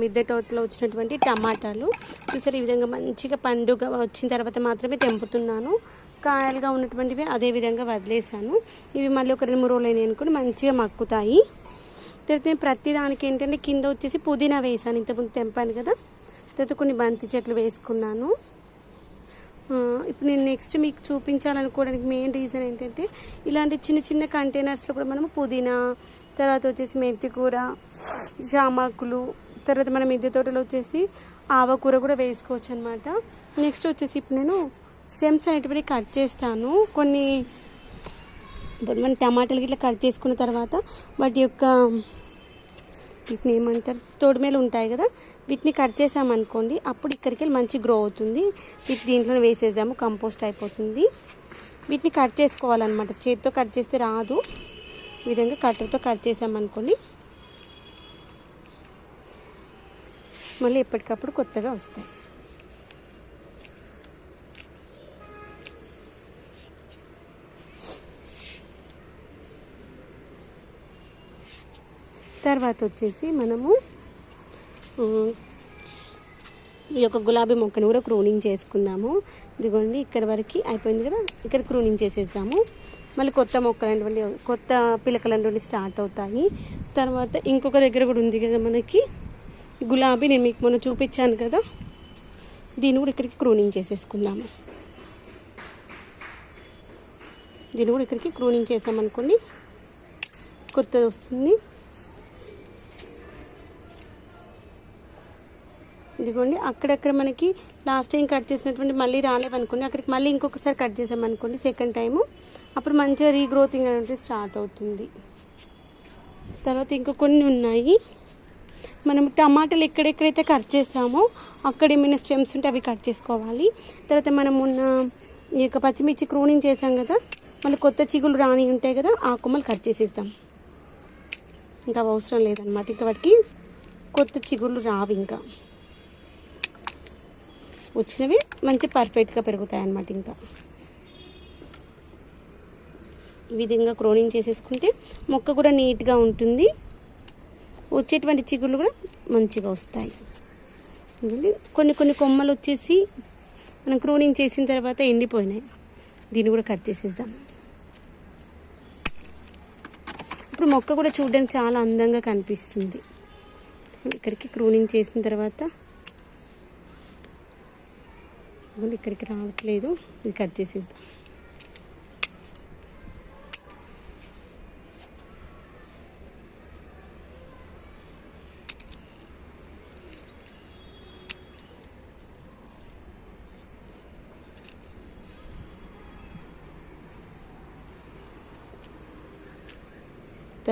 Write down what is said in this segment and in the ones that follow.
మిద్దె తోటలో వచ్చినటువంటి టమాటాలు. చూసారు ఈ విధంగా మంచిగా పండుగ వచ్చిన తర్వాత మాత్రమే తెంపుతున్నాను. కాయలుగా ఉన్నటువంటివి అదే విధంగా వదిలేసాను ఇవి మళ్ళీ ఒక రెండు మూడు రోజులు అయినాయి అనుకోండి మంచిగా మక్కుతాయి. తర్వాత నేను ప్రతి దానికి ఏంటంటే కింద వచ్చేసి పుదీనా వేసాను. ఇంతకుముందు తెంపాను కదా. తర్వాత కొన్ని బంతి చెట్లు వేసుకున్నాను. ఇప్పుడు నేను నెక్స్ట్ మీకు చూపించాలనుకోవడానికి మెయిన్ రీజన్ ఏంటంటే ఇలాంటి చిన్న చిన్న కంటైనర్స్లో కూడా మనం పుదీనా తర్వాత వచ్చేసి మెంతికూర జామాకులు తర్వాత మన మిద్దె తోటలో వచ్చేసి ఆవకూర కూడా వేసుకోవచ్చు అనమాట నెక్స్ట్ వచ్చేసి ఇప్పుడు నేను స్టెమ్స్ అనేటివి కట్ చేస్తాను. కొన్ని మన టమాటాలు ఇట్లా కట్ చేసుకున్న తర్వాత వాటి యొక్క వీటిని ఏమంటారు? తోడుమేలు ఉంటాయి కదా? వీటిని కట్ చేసామనుకోండి అప్పుడు ఇక్కడికి వెళ్ళి మంచి గ్రో అవుతుంది. వీటి దీంట్లో వేసేసాము కంపోస్ట్ అయిపోతుంది. వీటిని కట్ చేసుకోవాలన్నమాట. చేతితో కట్ చేస్తే రాదు. ఈ విధంగా కట్టర్తో కట్ చేసామనుకోండి మళ్ళీ ఎప్పటికప్పుడు కొత్తగా వస్తాయి. తర్వాత వచ్చేసి మనము ఈ యొక్క గులాబీ మొక్కను కూడా క్రూనింగ్ చేసుకుందాము. ఇదిగోండి ఇక్కడ వరకు అయిపోయింది కదా? ఇక్కడ క్రూనింగ్ చేసేద్దాము. మళ్ళీ కొత్త మొక్కలు అనేటువంటి కొత్త పిలకలు అనేటువంటి స్టార్ట్ అవుతాయి. తర్వాత ఇంకొక దగ్గర కూడా ఉంది కదా మనకి? గులాబీ నేను మీకు మొన్న చూపించాను కదా. దీన్ని కూడా ఇక్కడికి క్రూనింగ్ చేసేసుకుందాము దీన్ని కూడా ఇక్కడికి క్రూనింగ్ చేసామనుకోండి కొత్తది వస్తుంది. ఇదిగోండి అక్కడక్కడ మనకి లాస్ట్ టైం కట్ చేసినటువంటి మళ్ళీ రాలేవనుకోండి. అక్కడికి మళ్ళీ ఇంకొకసారి కట్ చేసామనుకోండి సెకండ్ టైము అప్పుడు మంచిగా రీగ్రోతింగ్ అనేది స్టార్ట్ అవుతుంది. తర్వాత ఇంకా కొన్ని ఉన్నాయి. మనం టమాటాలు ఎక్కడెక్కడైతే కట్ చేస్తామో అక్కడ ఏమైనా స్టెమ్స్ ఉంటే అవి కట్ చేసుకోవాలి. తర్వాత మనం ఉన్న ఈ యొక్క పచ్చిమిర్చి క్రూనింగ్ చేసాం కదా మళ్ళీ కొత్త చిగులు రాని ఉంటాయి కదా ఆ కొమ్మలు కట్ చేసేస్తాం ఇంకా అవసరం లేదనమాట ఇంకా వాటికి కొత్త చిగుళ్ళు రావు ఇంకా. వచ్చినవి మంచి పర్ఫెక్ట్గా పెరుగుతాయి అన్నమాట ఇంకా. ఈ విధంగా క్రోనింగ్ చేసేసుకుంటే మొక్క కూడా నీట్గా ఉంటుంది. వచ్చేటువంటి చిగుళ్ళు కూడా మంచిగా వస్తాయి. కొన్ని కొన్ని కొమ్మలు వచ్చేసి మనం క్రూనింగ్ చేసిన తర్వాత ఎండిపోయినాయి. దీన్ని కూడా కట్ చేసేద్దాం. ఇప్పుడు మొక్క కూడా చూడడానికి చాలా అందంగా కనిపిస్తుంది. ఇక్కడికి క్రూనింగ్ చేసిన తర్వాత ఇక్కడికి రావట్లేదు. ఇది కట్ చేసేద్దాం.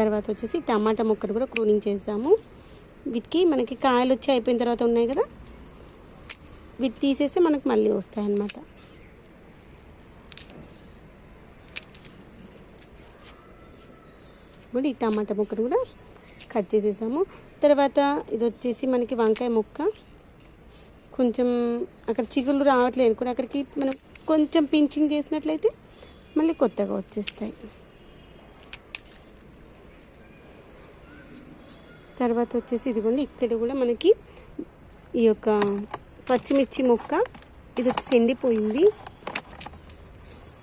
తర్వాత వచ్చేసి టమాటా ముక్కలు కూడా క్రూనింగ్ చేస్తాము వీటికి మనకి కాయలు వచ్చి అయిపోయిన తర్వాత ఉన్నాయి కదా? వీటి తీసేస్తే మనకు మళ్ళీ వస్తాయి అన్నమాట ఇప్పుడు ఈ టమాటా ముక్కను కూడా కట్ చేసేసాము. తర్వాత ఇది వచ్చేసి మనకి వంకాయ ముక్క. కొంచెం అక్కడ చిగుళ్ళు రావట్లేదు. కూడా అక్కడికి మనం కొంచెం పించింగ్ చేసినట్లయితే మళ్ళీ కొత్తగా వచ్చేస్తాయి. తర్వాత వచ్చేసి ఇదిగోండి ఇక్కడ కూడా మనకి ఈ యొక్క పచ్చిమిర్చి మొక్క ఇది వచ్చేసి ఎండిపోయింది.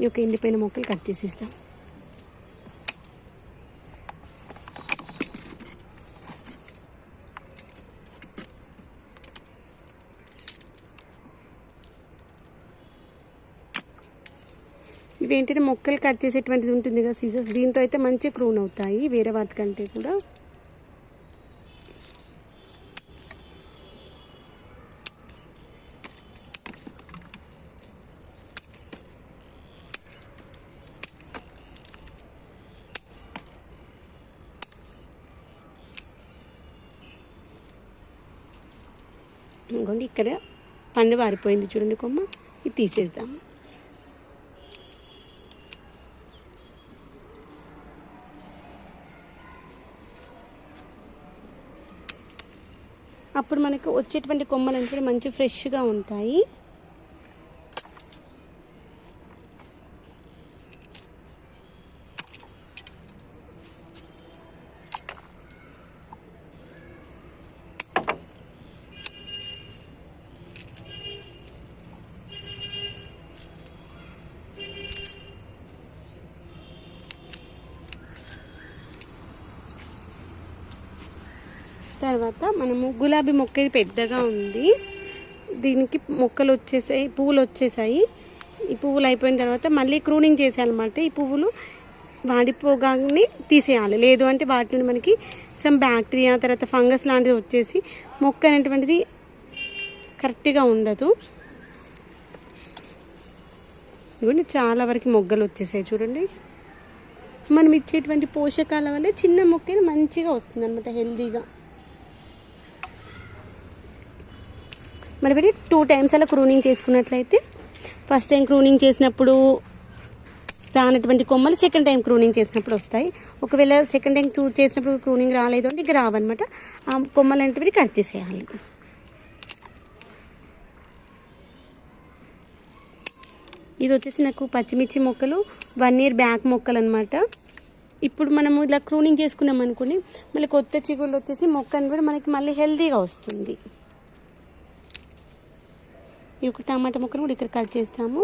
ఈ యొక్క ఎండిపోయిన మొక్కలు కట్ చేసేస్తాం. ఇవేంటంటే మొక్కలు కట్ చేసేటువంటిది ఉంటుంది కదా సీజన్స్ దీంతో అయితే మంచిగా క్రూన్ అవుతాయి వేరే వాటికంటే కూడా. అనుకోండి ఇక్కడ పండు వారిపోయింది చూడండి కొమ్మ. ఇది తీసేద్దాము అప్పుడు మనకు వచ్చేటువంటి కొమ్మలు అంటే మంచి ఫ్రెష్గా ఉంటాయి. తర్వాత మనము గులాబీ మొక్క ఇది పెద్దగా ఉంది. దీనికి మొక్కలు వచ్చేసాయి పువ్వులు వచ్చేసాయి. ఈ పువ్వులు అయిపోయిన తర్వాత మళ్ళీ క్రూనింగ్ చేసేయాలన్నమాట. ఈ పువ్వులు వాడిపోగానే తీసేయాలి. లేదు అంటే వాటి నుండి మనకి సమ్ బ్యాక్టీరియా తర్వాత ఫంగస్ లాంటిది వచ్చేసి మొక్క అనేటువంటిది కరెక్ట్గా ఉండదు. ఇవన్నీ చాలా వరకు మొగ్గలు వచ్చేసాయి చూడండి. మనం ఇచ్చేటువంటి పోషకాల వల్ల చిన్న మొక్కని మంచిగా వస్తుంది అనమాట హెల్దీగా మరి మరి టూ టైమ్స్ అలా క్రూనింగ్ చేసుకున్నట్లయితే ఫస్ట్ టైం క్రూనింగ్ చేసినప్పుడు రానటువంటి కొమ్మలు సెకండ్ టైం క్రూనింగ్ చేసినప్పుడు వస్తాయి. ఒకవేళ సెకండ్ టైం టూ చేసినప్పుడు క్రూనింగ్ రాలేదు అంటే ఇక రావన్నమాట. ఆ కొమ్మలు అంటే కట్ చేసేయాలి. ఇది వచ్చేసి నాకు పచ్చిమిర్చి మొక్కలు వన్ ఇయర్ బ్యాక్ మొక్కలు అనమాట ఇప్పుడు మనము ఇలా క్రూనింగ్ చేసుకున్నాం అనుకుని మళ్ళీ కొత్త చిగుళ్ళు వచ్చేసి మొక్క అనేది మనకి మళ్ళీ హెల్తీగా వస్తుంది. ఈ ఒక టమాటా ముక్కను కూడా ఇక్కడ కట్ చేస్తాము.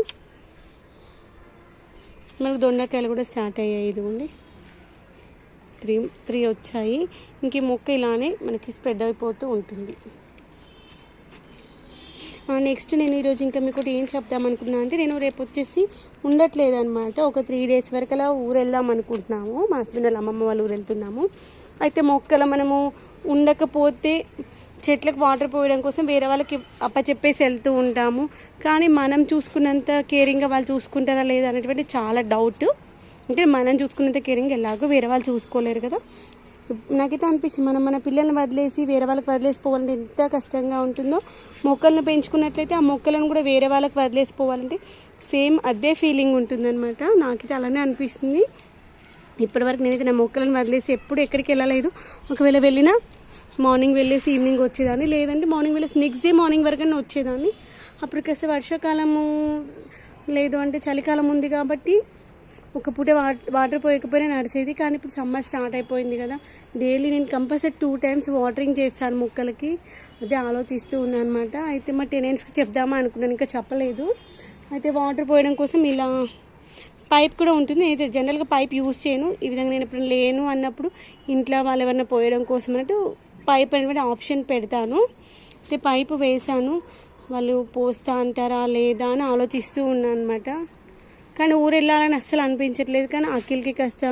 మనకు దొండకాయలు కూడా స్టార్ట్ అయ్యాయి ఇదిగోండి. త్రీ త్రీ వచ్చాయి. ఇంక ఈ మొక్క ఇలానే మనకి స్ప్రెడ్ అయిపోతూ ఉంటుంది. నెక్స్ట్ నేను ఈరోజు ఇంకా మీకు ఏం చెప్దాం అనుకున్నా అంటే నేను రేపు వచ్చేసి ఉండట్లేదు అనమాట ఒక త్రీ డేస్ వరకు అలా ఊరు వెళ్దాం అనుకుంటున్నాము. మా హస్బెండ్ వాళ్ళ అమ్మమ్మ వాళ్ళ ఊరు వెళ్తున్నాము అయితే మొక్కలు మనము ఉండకపోతే చెట్లకు వాటర్ పోయడం కోసం వేరే వాళ్ళకి అప్పచెప్పేసి వెళ్తూ ఉంటాము. కానీ మనం చూసుకున్నంత కేరింగ్గా వాళ్ళు చూసుకుంటారా లేదా అనేటువంటి చాలా డౌట్ అంటే మనం చూసుకున్నంత కేరింగ్ ఎలాగో వేరే వాళ్ళు చూసుకోలేరు కదా. నాకైతే అనిపించింది మనం మన పిల్లల్ని వదిలేసి వేరే వాళ్ళకి వదిలేసి పోవాలంటే ఎంత కష్టంగా ఉంటుందో. మొక్కలను పెంచుకున్నట్లయితే ఆ మొక్కలను కూడా వేరే వాళ్ళకి వదిలేసి పోవాలంటే సేమ్ అదే ఫీలింగ్ ఉంటుందన్నమాట. నాకైతే అలానే అనిపిస్తుంది. ఇప్పటివరకు నేనైతే నా మొక్కలను వదిలేసి ఎప్పుడు ఎక్కడికి వెళ్ళలేదు. ఒకవేళ వెళ్ళినా మార్నింగ్ వెళ్ళేసి ఈవినింగ్ వచ్చేదాన్ని. లేదంటే మార్నింగ్ వెళ్ళేసి నెక్స్ట్ డే మార్నింగ్ వరకు వచ్చేదాన్ని. అప్పుడు కాస్త వర్షాకాలము లేదు అంటే చలికాలం ఉంది కాబట్టి ఒక పూట వాటర్ పోయకపోయినా నడిచేది. కానీ ఇప్పుడు సమ్మర్ స్టార్ట్ అయిపోయింది కదా. డైలీ నేను కంపల్సరీ టూ టైమ్స్ వాటరింగ్ చేస్తాను మొక్కలకి. అదే ఆలోచిస్తూ ఉన్నాను అనమాట అయితే మా టెనెంట్స్కి చెప్దామా అనుకున్నాను. ఇంకా చెప్పలేదు. అయితే వాటర్ పోయడం కోసం ఇలా పైప్ కూడా ఉంటుంది. అయితే జనరల్గా పైప్ యూస్ చేయను. ఈ విధంగా నేను ఇప్పుడు లేను అన్నప్పుడు ఇంట్లో వాళ్ళు ఎవరైనా పోయడం కోసం అన్నట్టు పైప్ అనేటువంటి ఆప్షన్ పెడతాను. అయితే పైపు వేసాను వాళ్ళు పోస్తా అంటారా లేదా అని ఆలోచిస్తూ ఉన్నాను అనమాట కానీ ఊరు వెళ్ళాలని అస్సలు అనిపించట్లేదు. కానీ అఖిల్కి కాస్త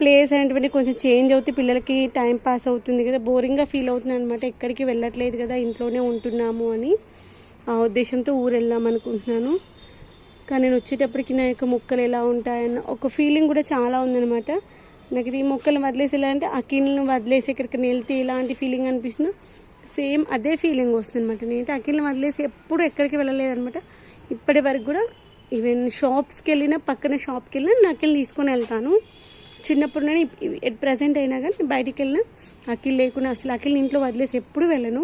ప్లేస్ అనేటువంటి కొంచెం చేంజ్ అవుతే పిల్లలకి టైం పాస్ అవుతుంది కదా. బోరింగ్గా ఫీల్ అవుతుంది అనమాట ఎక్కడికి వెళ్ళట్లేదు కదా ఇంట్లోనే ఉంటున్నాము అని. ఆ ఉద్దేశంతో ఊరు వెళ్దాం అనుకుంటున్నాను. కానీ నేను వచ్చేటప్పటికి నా యొక్క మొక్కలు ఎలా ఉంటాయన్న ఒక ఫీలింగ్ కూడా చాలా ఉందన్నమాట. నాకు ఇది మొక్కలు వదిలేసి ఎలా అంటే అఖిల్ని వదిలేసి ఎక్కడికి వెళ్తే ఎలాంటి ఫీలింగ్ అనిపిస్తున్నా సేమ్ అదే ఫీలింగ్ వస్తుంది అనమాట నేనైతే అఖిల్ని వదిలేసి ఎప్పుడు ఎక్కడికి వెళ్ళలేదనమాట ఇప్పటి వరకు కూడా ఈవెన్ షాప్స్కి వెళ్ళినా పక్కన షాప్కి వెళ్ళినా నా అఖిల్ తీసుకొని వెళ్తాను. చిన్నప్పుడు నేను ఎట్ ప్రజెంట్ అయినా కానీ బయటికి వెళ్ళినా అఖిల్ లేకుండా అసలు అఖిల్ని ఇంట్లో వదిలేసి ఎప్పుడు వెళ్ళను.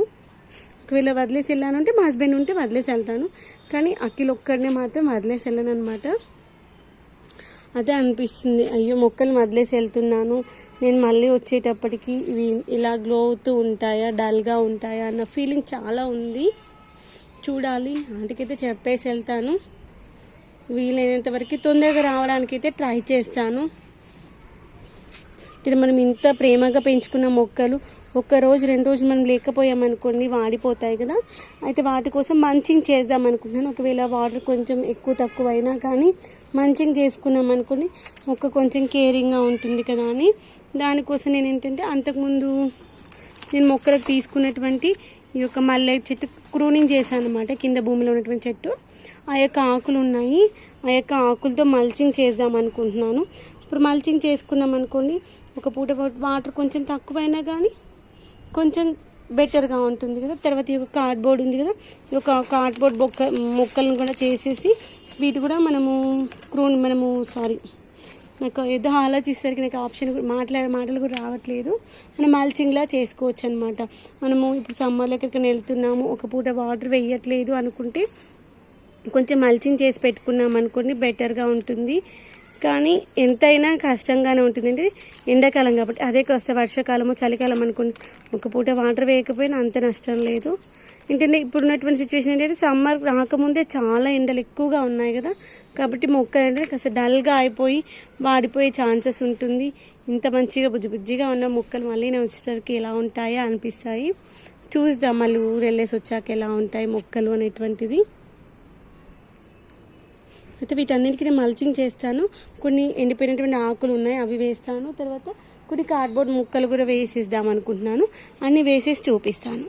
ఒకవేళ వదిలేసి వెళ్ళాను అంటే మా హస్బెండ్ ఉంటే వదిలేసి వెళ్తాను. కానీ అఖిల్ ఒక్కడినే మాత్రం వదిలేసి వెళ్ళను అనమాట అదే అనిపిస్తుంది. అయ్యో మొక్కలు వదిలేసి వెళ్తున్నాను. నేను మళ్ళీ వచ్చేటప్పటికి ఇవి ఇలా గ్లో అవుతూ ఉంటాయా డల్గా ఉంటాయా అన్న ఫీలింగ్ చాలా ఉంది. చూడాలి. ఆంటీకైతే చెప్పేసి వెళ్తాను. వీలైనంత వరకు తొందరగా రావడానికి అయితే ట్రై చేస్తాను. ఇక్కడ మనం ఇంత ప్రేమగా పెంచుకున్న మొక్కలు ఒక రోజు రెండు రోజులు మనం లేకపోయామనుకోండి వాడిపోతాయి కదా. అయితే వాటి కోసం మంచింగ్ చేద్దాం అనుకుంటున్నాను ఒకవేళ వాటర్ కొంచెం ఎక్కువ తక్కువ అయినా కానీ మంచింగ్ చేసుకున్నాం అనుకోండి మొక్క కొంచెం కేరింగ్గా ఉంటుంది కదా అని. దానికోసం నేను ఏంటంటే అంతకుముందు నేను మొక్కలకు తీసుకున్నటువంటి ఈ యొక్క మల్లె చెట్టు క్రూనింగ్ చేశాను అనమాట కింద భూమిలో ఉన్నటువంటి చెట్టు. ఆ యొక్క ఆకులు ఉన్నాయి ఆ యొక్క ఆకులతో మల్చింగ్ చేద్దాం అనుకుంటున్నాను ఇప్పుడు మల్చింగ్ చేసుకున్నాం అనుకోండి ఒక పూట వాటర్ కొంచెం తక్కువైనా కానీ కొంచెం బెటర్గా ఉంటుంది కదా. తర్వాత ఈ కార్డ్బోర్డ్ ఉంది కదా. ఈ యొక్క కార్డ్బోర్డ్ బొక్క మొక్కలను కూడా చేసేసి వీటి కూడా మనము క్రూన్ మనము సారీ నాకు ఏదో ఆలోచిస్తారు నాకు ఆప్షన్ మాట్లాడే మాటలు కూడా రావట్లేదు. మనం మల్చింగ్లా చేసుకోవచ్చు అనమాట మనము ఇప్పుడు సమ్మర్లో ఎక్కడికైనా వెళ్తున్నాము ఒక పూట వాటర్ వేయట్లేదు అనుకుంటే కొంచెం మల్చింగ్ చేసి పెట్టుకున్నాం అనుకోండి బెటర్గా ఉంటుంది. కానీ ఎంతైనా కష్టంగానే ఉంటుందండి. ఎండాకాలం కాబట్టి అదే కాస్త వర్షాకాలము చలికాలం అనుకోండి ఒక పూట వాటర్ వేయకపోయినా అంత నష్టం లేదు. ఏంటంటే ఇప్పుడు ఉన్నటువంటి సిచ్యువేషన్ ఏంటంటే సమ్మర్ రాకముందే చాలా ఎండలు ఎక్కువగా ఉన్నాయి కదా. కాబట్టి మొక్క అనేది కాస్త డల్గా అయిపోయి వాడిపోయే ఛాన్సెస్ ఉంటుంది. ఇంత మంచిగా బుజ్జి బుజ్జిగా ఉన్న మొక్కలు మళ్ళీ నేను వచ్చేసరికి ఎలా ఉంటాయో అనిపిస్తాయి. చూద్దాం మళ్ళీ ఊరు వెళ్ళేసి వచ్చాక ఎలా ఉంటాయి మొక్కలు అనేటువంటిది. అయితే వీటన్నిటికీ నేను మల్చింగ్ చేస్తాను. కొన్ని ఎండిపోయినటువంటి ఆకులు ఉన్నాయి అవి వేస్తాను. తర్వాత కొన్ని కార్డ్బోర్డ్ ముక్కలు కూడా వేసేద్దాం అనుకుంటున్నాను. అన్నీ వేసేసి చూపిస్తాను.